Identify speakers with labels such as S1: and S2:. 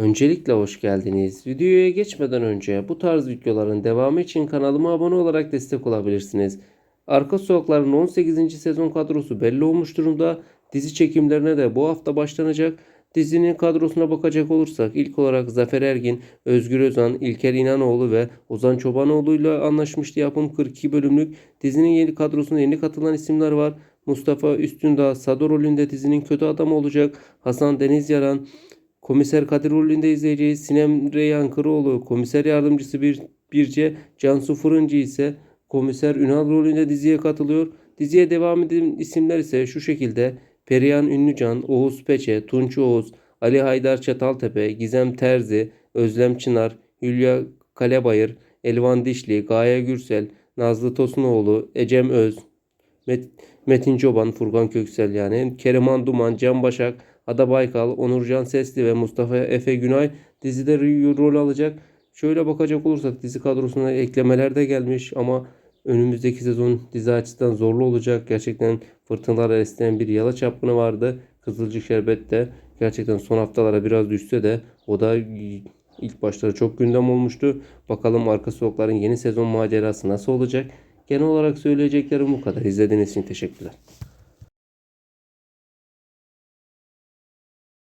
S1: Öncelikle hoş geldiniz. Videoya geçmeden önce bu tarz videoların devamı için kanalıma abone olarak destek olabilirsiniz. Arka Sokakların 18. sezon kadrosu belli olmuş durumda. Dizi çekimlerine de bu hafta başlanacak. Dizinin kadrosuna bakacak olursak ilk olarak Zafer Ergin, Özgür Özan, İlker İnanoğlu ve Ozan Çobanoğlu ile anlaşmıştı yapım 42 bölümlük. Dizinin yeni kadrosuna yeni katılan isimler var. Mustafa Üstündağ Sado rolünde dizinin kötü adamı olacak. Hasan Deniz Yaran, Komiser Kadir rolünde izleyeceğiz. Sinem Reyhan Kıroğlu, komiser yardımcısı bir, Birce, Cansu Fırıncı ise komiser Ünal rolünde diziye katılıyor. Diziye devam eden isimler ise şu şekilde Perihan Ünlücan, Oğuz Peçe, Tunç Oğuz, Ali Haydar Çataltepe, Gizem Terzi, Özlem Çınar, Hülya Kalebayır, Elvan Dişli, Gaye Gürsel, Nazlı Tosunoğlu, Ecem Öz, Met- Metin Çoban, Furkan Köksel yani, Keriman Duman, Can Başak, Ada Baykal, Onurcan Sesli ve Mustafa Efe Günay dizide rol alacak. Şöyle bakacak olursak dizi kadrosuna eklemeler de gelmiş ama önümüzdeki sezon dizi açısından zorlu olacak. Gerçekten fırtınalar esen bir yala çapkını vardı. Kızılcık Şerbet de gerçekten son haftalara biraz düşse de o da ilk başları çok gündem olmuştu. Bakalım Arka Sokakların yeni sezon macerası nasıl olacak? Genel olarak söyleyeceklerim bu kadar. İzlediğiniz için teşekkürler.